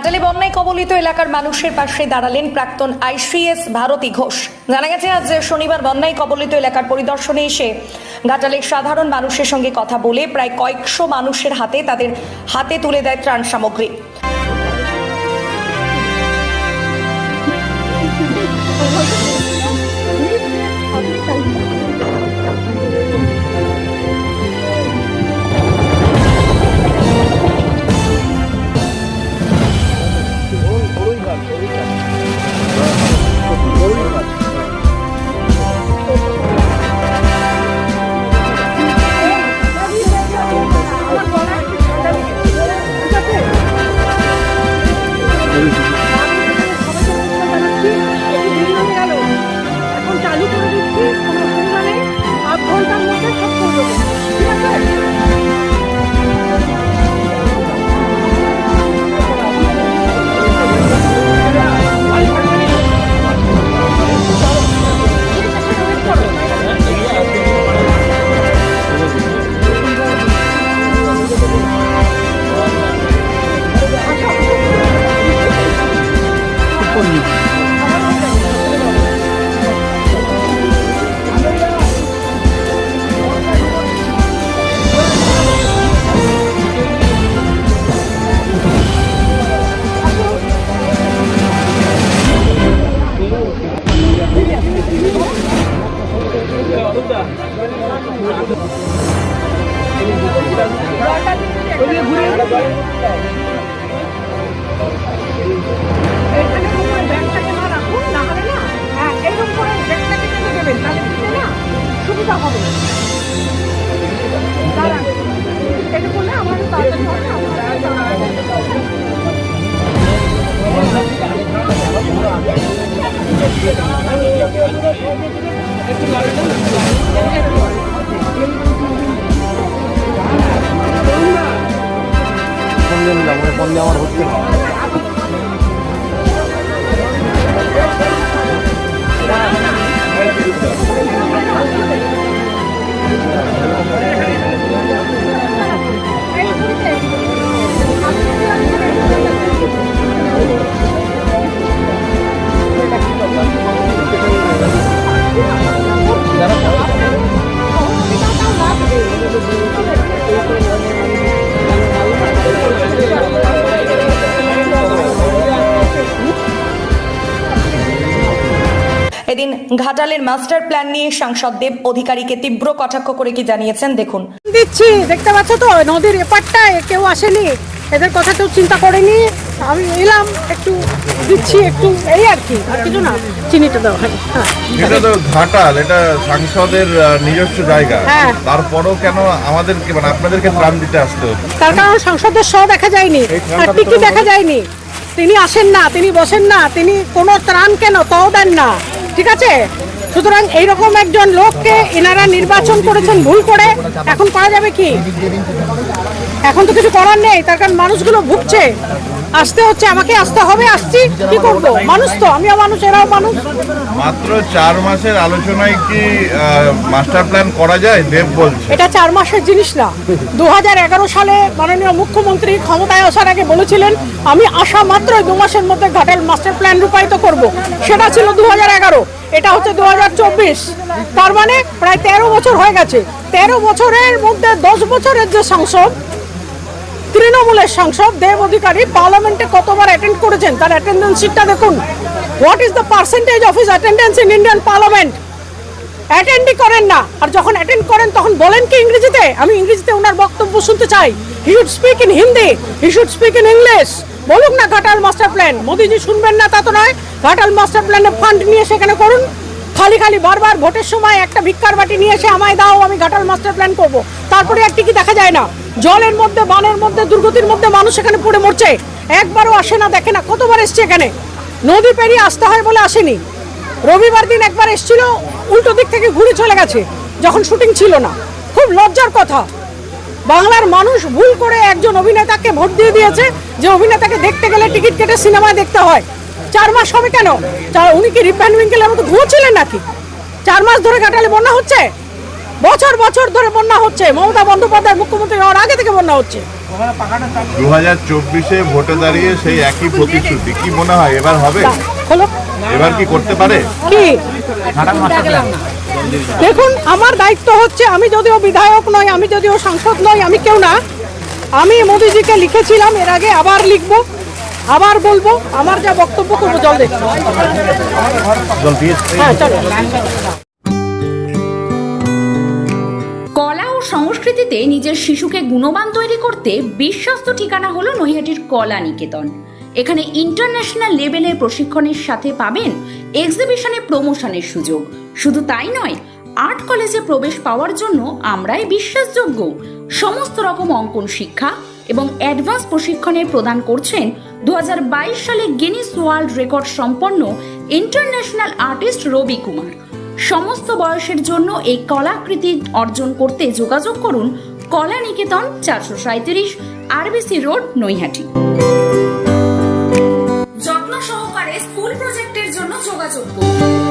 ঘাটালে বন্যায় কবলিত এলাকার মানুষের পাশে দাঁড়ালেন প্রাক্তন আইসিএস ভারতী ঘোষ। জানা গেছে, আজ শনিবার বন্যায় কবলিত এলাকার পরিদর্শনে এসে ঘাটালের সাধারণ মানুষের সঙ্গে কথা বলে প্রায় কয়েকশো মানুষের হাতে তাদের হাতে তুলে দেয় ত্রাণ সামগ্রী। সুবিধা হবে দাঁড়ান এটা করলে আমার তাড়াতাড়ি হবে আমার ফোন দিয়ে আমার হচ্ছে না ঘাটালের মাস্টার প্ল্যান নিয়ে সাংসদ দেব অধিকারীকে তীব্র কটাক্ষ করে কি জানিয়েছেন দেখুন। দিচ্ছি দেখতে পাচ্ছ তো নদীর এপারটায় কেউ আসেনি। এদের কথা কেউ চিন্তা করেনি। আমি এলাম একটু দিচ্ছি একটু এই আর কি আর কিছু না চিনিটা দেওয়া হয়। হ্যাঁ এটা তো ঘাটাল এটা সাংসদের নিজস্ব জায়গা। হ্যাঁ। তারপরও কেন আমাদেরকে মানে আপনাদেরকে ত্রাণ দিতে আসতে হতো তার কারণ সংসদের শ দেখা যায়নি। আর টিকি দেখা যায়নি। তিনি আসেন না তিনি বসেন না তিনি কোনো ত্রাণ কেন তাও দেন না। ঠিক আছে? সুতরাং এইরকম একজন লোককে এনারা নির্বাচন করেছেন ভুল করে, এখন করা যাবে কি? এখন তো কিছু করার নেই, তার কারণ মানুষগুলো ভুগছে। আসতে হচ্ছে আমাকে আসতে হবে আসছি কি করব? মানুষ তো আমিও মানুষ এরাও মানুষ। মাত্র চার মাসের আলোচনায় কি মাস্টার প্ল্যান করা যায়? দেব বলছে। এটা চার মাসের জিনিস না। দুহাজার এগারো সালে মাননীয় মুখ্যমন্ত্রী ক্ষমতায় আসার আগে বলেছিলেন আমি আসা মাত্র দু মাসের মধ্যে ঘাটাল মাস্টার প্ল্যান রূপায়িত করব। সেটা ছিল দু হাজার এগারো এটা হচ্ছে দু হাজার চব্বিশ। তার মানে প্রায় তেরো বছর হয়ে গেছে। তেরো বছরের মধ্যে দশ বছরের যে সংসদ তৃণমূলের সাংসদ, দেব অধিকারী, পার্লামেন্টে কতবার অ্যাটেন্ড করেছেন? তার অ্যাটেন্ডেন্স শিটটা দেখুন। What is the percentage of his attendance in Indian parliament অ্যাটেন্ডই করেন না। আর যখন অ্যাটেন্ড করেন, তখন বলেন কি ইংরেজিতে? আমি ইংরেজিতে ওনার বক্তব্য শুনতে চাই। He should speak in Hindi he should speak in English বলুক না ঘাটাল মাস্টার প্ল্যান মোদিজি শুনবেন না, তা তো নয়। ঘাটাল মাস্টার প্ল্যানে ফান্ড নিয়ে সেখানে করুন। খালি খালি বারবার ভোটের সময় একটা ভিক্ষার বাটি নিয়ে এসে আমায় দাও, আমি ঘাটাল মাস্টার প্ল্যান করব। তারপরে আর টিকি দেখা যায় না। জলের মধ্যে, বানের মধ্যে, দুর্গতির মধ্যে মানুষ এখানে পড়ে মরছে। একবারও আসে না, দেখে না, কতবার এসছে এখানে? নদী পেরিয়ে আসতে হয় বলে আসেনি। রবিবার দিন একবার এসেছিল, উল্টো দিক থেকে ঘুরে চলে গেছে, যখন শুটিং ছিল না। খুব লজ্জার কথা। বাংলার মানুষ ভুল করে একজন অভিনেতাকে ভোট দিয়ে দিয়েছে, যে অভিনেতাকে দেখতে গেলে টিকিট কেটে সিনেমায় দেখতে হয়। চার মাস হবে কেন? উনি কি রিপ্যান উইঙ্কেলের মতো ঘুমোচ্ছিলেন নাকি? চার মাস ধরে কাটালে বন্যা হচ্ছে? বছর বছর ধরে বন্যা হচ্ছে। মমতা বন্দ্যোপাধ্যায় মুখ্যমন্ত্রী হওয়ার আগে থেকে বন্যা হচ্ছে। দু হাজার চব্বিশে ভোটে দাঁড়িয়ে সেই একই প্রতিশ্রুতি। কি মনে হয় এবার হবে? এবার কি করতে পারে? কি? দেখুন আমার দায়িত্ব হচ্ছে আমি যদিও বিধায়ক নই আমি যদিও সাংসদ নই আমি কেউ না। আমি মোদিজিকে লিখেছিলাম এর আগে আবার লিখব। আবার বলব আমার যা বক্তব্য করব জল হ্যাঁ চলো। কলা ও সংস্কৃতিতে নিজের শিশুকে গুণবান তৈরি করতে বিশ্বস্ত ঠিকানা হলো নৈহাটির কলা নিকেতন। এখানে ইন্টারন্যাশনাল লেভেলের প্রশিক্ষণের সাথে পাবেন এক্সিবিশনে প্রমোশনের সুযোগ। শুধু তাই নয় আর্ট কলেজে প্রবেশ পাওয়ার জন্য আমরাই বিশ্বাসযোগ্য। সমস্ত রকম অঙ্কন শিক্ষা এবং অ্যাডভান্স প্রশিক্ষণের প্রদান করছেন দু হাজার বাইশ সালে গিনিস ওয়ার্ল্ড রেকর্ড সম্পন্ন ইন্টারন্যাশনাল আর্টিস্ট রবি কুমার। সমস্ত বয়সের জন্য এই কলাকৃতি অর্জন করতে যোগাযোগ করুন কলা নিকেতন চারশো সাঁত্রিশ আরবিসি রোড, নৈহাটি। যত্ন সহকারে স্কুল প্রজেক্টের জন্য যোগাযোগ করুন।